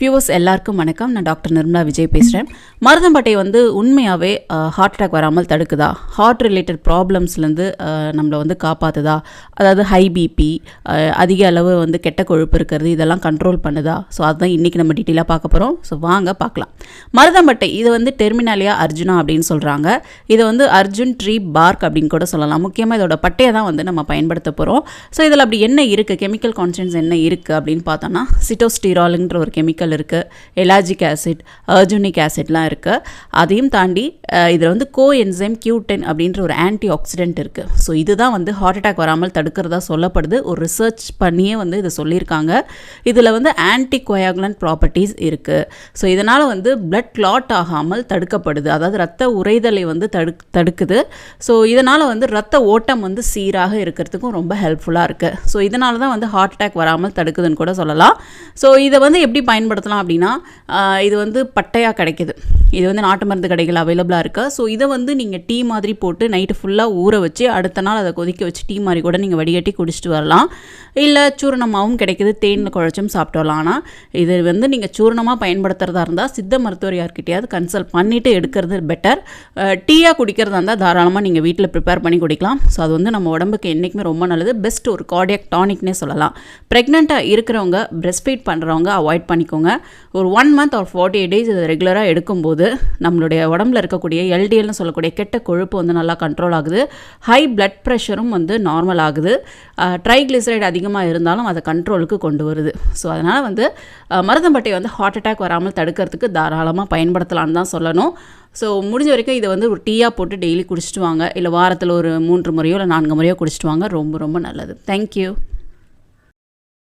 Viewers எல்லாருக்கும் வணக்கம். நான் டாக்டர் நிர்மலா விஜய் பேசுகிறேன் மருதம்பட்டை வந்து உண்மையாகவே ஹார்ட் அட்டாக் வராமல் தடுக்குதா? ஹார்ட் ரிலேட்டட் ப்ராப்ளம்ஸ்லேருந்து நம்மளை வந்து காப்பாற்றுதா அதாவது ஹை பிபி அதிக அளவு வந்து கெட்ட கொழுப்பு இருக்கிறது இதெல்லாம் கண்ட்ரோல் பண்ணுதா? ஸோ அதுதான் இன்றைக்கி நம்ம டீட்டெயிலாக பார்க்க போகிறோம் ஸோ வாங்க பார்க்கலாம். மருதம்பட்டை இது வந்து டெர்மினாலியா அர்ஜுனா அப்படின்னு சொல்கிறாங்க இதை வந்து அர்ஜுன் ட்ரீ பார்க் அப்படின்னு கூட சொல்லலாம். முக்கியமாக இதோட பட்டையை தான் வந்து நம்ம பயன்படுத்த போகிறோம் ஸோ இதில் அப்படி என்ன இருக்குது கெமிக்கல் கான்ஸ்டன்ஸ் என்ன இருக்குது அப்படின்னு பார்த்தோன்னா சிட்டோஸ்டீராலுன்ற ஒரு கெமிக்கல் இருக்குது எலாஜிக் ஆசிட் அர்ஜுனிக் ஆசிட்லாம் இருக்குது அதையும் தாண்டி இதில் வந்து கோ என்சைம் கியூடென் அப்படின்ற ஒரு ஆன்டி ஆக்சிடென்ட் இருக்குது ஸோ இதுதான் வந்து ஹார்ட் அட்டாக் வராமல் தடுக்கிறதா சொல்லப்படுது. ஒரு ரிசர்ச் பண்ணியே வந்து இதை சொல்லியிருக்காங்க. இதில் வந்து ஆன்டி கொயாகுலன்ட் ப்ராப்பர்ட்டிஸ் இருக்குது ஸோ இதனால் வந்து பிளட் கிளாட் ஆகாமல் தடுக்கப்படுது. அதாவது ரத்த உறைதலை வந்து தடு தடுக்குது. ஸோ இதனால் வந்து ரத்த ஓட்டம் வந்து சீராக இருக்கிறதுக்கும் ரொம்ப ஹெல்ப்ஃபுல்லாக இருக்குது ஸோ இதனால தான் வந்து ஹார்ட் அட்டாக் வராமல் தடுக்குதுன்னு கூட சொல்லலாம். ஸோ இதை வந்து எப்படி பயன்படுத்தலாம் அப்படின்னா இது வந்து பட்டையாக கிடைக்குது. இது வந்து நாட்டு மருந்து கடைகள் அவைலபிளாக இருக்குது ஸோ இதை வந்து நீங்கள் டீ மாதிரி போட்டு நைட்டு ஃபுல்லாக ஊற வச்சு அடுத்த நாள் அதை கொதிக்க வச்சு டீ மாதிரி கூட நீங்கள் வடிகட்டி குடிச்சிட்டு வரலாம். இல்லை சூரணமாகவும் கிடைக்குது. தேனில் குழச்சும் சாப்பிட்டு வரலாம். ஆனால் இது வந்து நீங்கள் சூரணமாக பயன்படுத்துகிறதா இருந்தால் சித்த மருத்துவர் யார்கிட்டையாவது கன்சல்ட் பண்ணிவிட்டு எடுக்கிறது பெட்டர் டீயாக குடிக்கிறதா இருந்தால் தாராளமாக நீங்கள் வீட்டில் ப்ரிப்பேர் பண்ணி குடிக்கலாம். ஸோ அது வந்து நம்ம உடம்புக்கு என்றைக்குமே ரொம்ப நல்லது. பெஸ்ட் ஒரு கார்டியக் டானிக்னே சொல்லலாம். ப்ரெக்னெண்ட்டாக இருக்கிறவங்க பிரெஸ்ட் ஃபீட் பண்ணுறவங்க அவாய்ட் பண்ணிக்கோங்க. ஒரு ஒன் மந்த் ஒரு ஃபார்ட்டி எயிட் டேஸ் இதை ரெகுலராக எடுக்கும்போது நம்மளுடைய உடம்புல இருக்கக்கூடிய எல்டிஎல்னு சொல்லக்கூடிய கெட்ட கொழுப்பு வந்து நல்லா கண்ட்ரோல் ஆகுது. ஹை பிளட் ப்ரெஷரும் வந்து நார்மல் ஆகுது. ட்ரைக்ளிசரைடு அதிகமாக இருந்தாலும் அதை கண்ட்ரோலுக்கு கொண்டு வருது. ஸோ அதனால் வந்து மருதம்பட்டை வந்து ஹார்ட் அட்டாக் வராமல் தடுக்கிறதுக்கு தாராளமாக பயன்படுத்தலாம்னு தான் சொல்லணும். ஸோ முடிஞ்ச வரைக்கும் இதை வந்து ஒரு டீயாக போட்டு டெய்லி குடிச்சிட்டு வாங்க. இல்லை வாரத்தில் ஒரு மூன்று முறையோ இல்லை நான்கு முறையோ குடிச்சிட்டு வாங்க. ரொம்ப ரொம்ப நல்லது. தேங்க்யூ